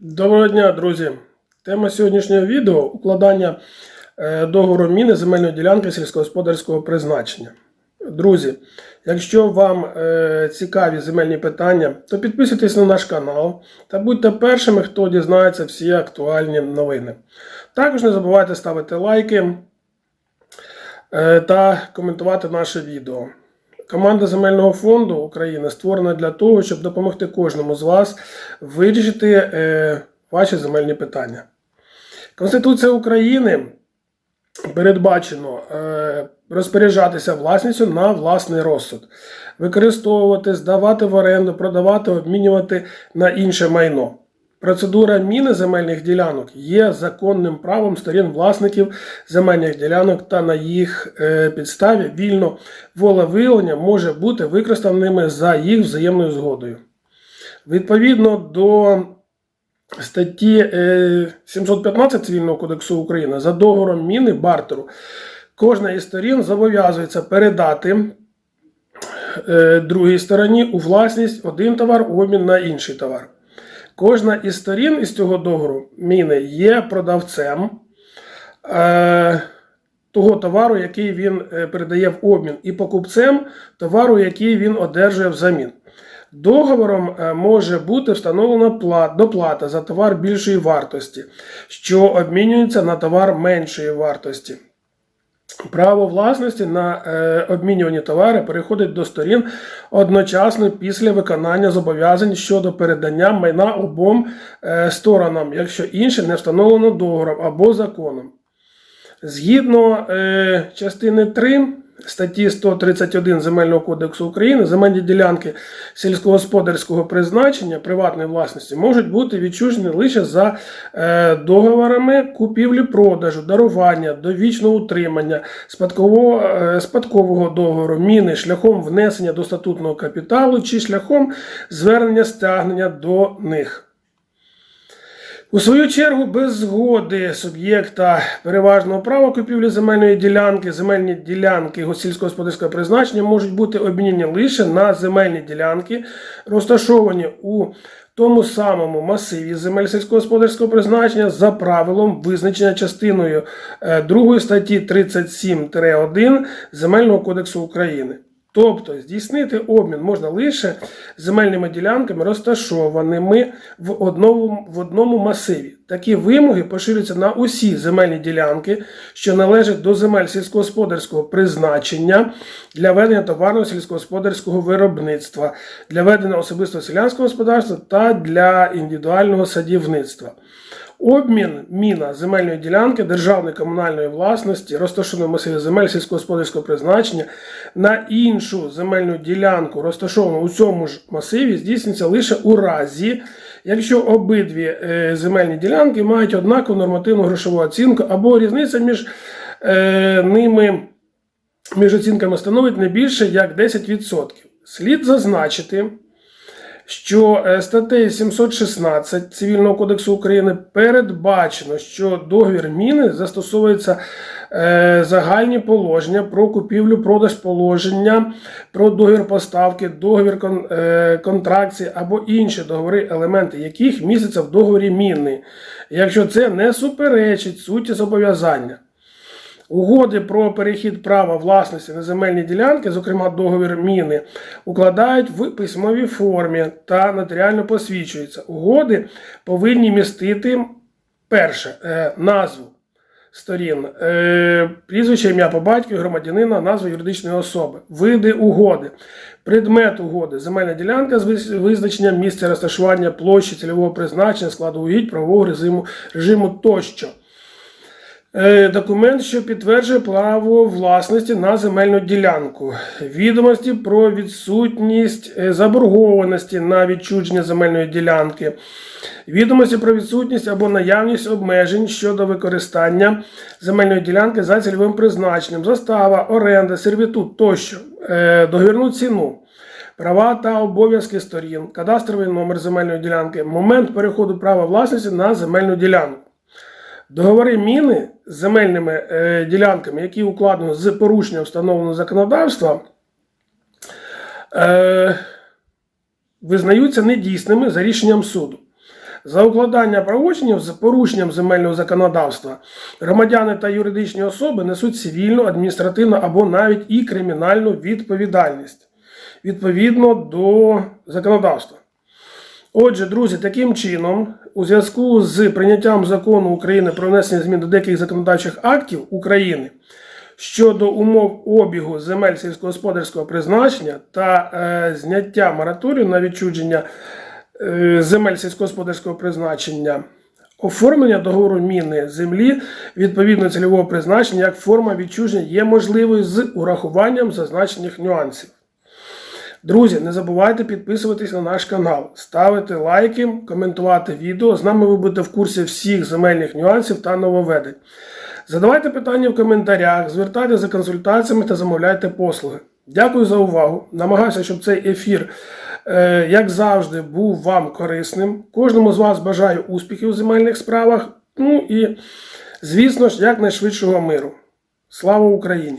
Доброго дня, друзі! Тема сьогоднішнього відео укладання е, договору міни земельної ділянки сільськогосподарського призначення. Друзі, якщо вам е, цікаві земельні питання, то підписуйтесь на наш канал та будьте першими, хто дізнається всі актуальні новини. Також не забувайте ставити лайки е, та коментувати наше відео. Команда Земельного фонду України створена для того, щоб допомогти кожному з вас вирішити е, ваші земельні питання. Конституція України передбачено е, розпоряджатися власністю на власний розсуд, використовувати, здавати в оренду, продавати, обмінювати на інше майно. Процедура міни земельних ділянок є законним правом сторін власників земельних ділянок та на їх е, підставі вільно волевиявлення може бути використаними за їх взаємною згодою. Відповідно до статті е, 715 Цивільного кодексу України за договором міни бартеру кожна із сторін зобов'язується передати е, другій стороні у власність один товар у обмін на інший товар. Кожна із сторін із цього договору міни є продавцем е, того товару, який він е, передає в обмін, і покупцем товару, який він одержує взамін. Договором е, може бути встановлена доплата за товар більшої вартості, що обмінюється на товар меншої вартості. Право власності на е, обмінювані товари переходить до сторін одночасно після виконання зобов'язань щодо передання майна обом е, сторонам, якщо інше не встановлено договором або законом. Згідно е, частини 3 статті 131 Земельного кодексу України, земельні ділянки сільськогосподарського призначення приватної власності можуть бути відчужені лише за е, договорами купівлі-продажу, дарування, довічного утримання, спадкового, е, спадкового договору, міни шляхом внесення до статутного капіталу чи шляхом звернення стягнення до них. У свою чергу, без згоди суб'єкта переважного права купівлі земельної ділянки, земельні ділянки сільськогосподарського призначення можуть бути обмінені лише на земельні ділянки, розташовані у тому самому масиві земель сільськогосподарського призначення за правилом визначення частиною 2 статті 37-1 Земельного кодексу України. Тобто здійснити обмін можна лише земельними ділянками, розташованими в одному, в одному масиві. Такі вимоги поширюються на усі земельні ділянки, що належать до земель сільськогосподарського призначення для ведення товарного сільськогосподарського виробництва, для ведення особистого селянського господарства та для індивідуального садівництва. Обмін міна земельної ділянки державної комунальної власності, розташованої в масиві земель сільськогосподарського призначення на іншу земельну ділянку, розташовану у цьому ж масиві, здійснюється лише у разі, якщо обидві е, земельні ділянки мають однакову нормативну грошову оцінку або різниця між е, ними між оцінками становить не більше як 10%. Слід зазначити що е, статтею 716 Цивільного кодексу України передбачено, що договір міни застосовується е, загальні положення про купівлю, продаж положення, про договір поставки, договір е, контракції або інші договори, елементи яких містяться в договорі міни, якщо це не суперечить суті зобов'язання. Угоди про перехід права власності на земельні ділянки, зокрема договір міни, укладають в письмовій формі та нотаріально посвідчуються. Угоди повинні містити перше е, назву сторін, е, прізвище ім'я по батькові громадянина, назву юридичної особи, види угоди, предмет угоди, земельна ділянка з визначенням місця розташування площі цільового призначення, складу угідь, правового режиму, режиму тощо. Е, Документ, що підтверджує право власності на земельну ділянку, відомості про відсутність е, заборгованості на відчуження земельної ділянки, відомості про відсутність або наявність обмежень щодо використання земельної ділянки за цільовим призначенням, застава, оренда, сервітут тощо, е, договірну ціну. Права та обов'язки сторін, кадастровий номер земельної ділянки, момент переходу права власності на земельну ділянку. Договори міни земельними е, ділянками, які укладені з порушенням встановленого законодавства, е, визнаються недійсними за рішенням суду. За укладання правочинів з порушенням земельного законодавства громадяни та юридичні особи несуть цивільну, адміністративну або навіть і кримінальну відповідальність відповідно до законодавства. Отже, друзі, таким чином, у зв'язку з прийняттям закону України про внесення змін до деяких законодавчих актів України щодо умов обігу земель сільськогосподарського призначення та е, зняття мораторію на відчуження е, земель сільськогосподарського призначення, оформлення договору міни землі відповідно цільового призначення як форма відчуження є можливою з урахуванням зазначених нюансів. Друзі, не забувайте підписуватись на наш канал, ставити лайки, коментувати відео. З нами ви будете в курсі всіх земельних нюансів та нововведень. Задавайте питання в коментарях, звертайтеся за консультаціями та замовляйте послуги. Дякую за увагу. Намагаюся, щоб цей ефір, е, як завжди, був вам корисним. Кожному з вас бажаю успіхів у земельних справах. Ну і, звісно ж, якнайшвидшого миру. Слава Україні!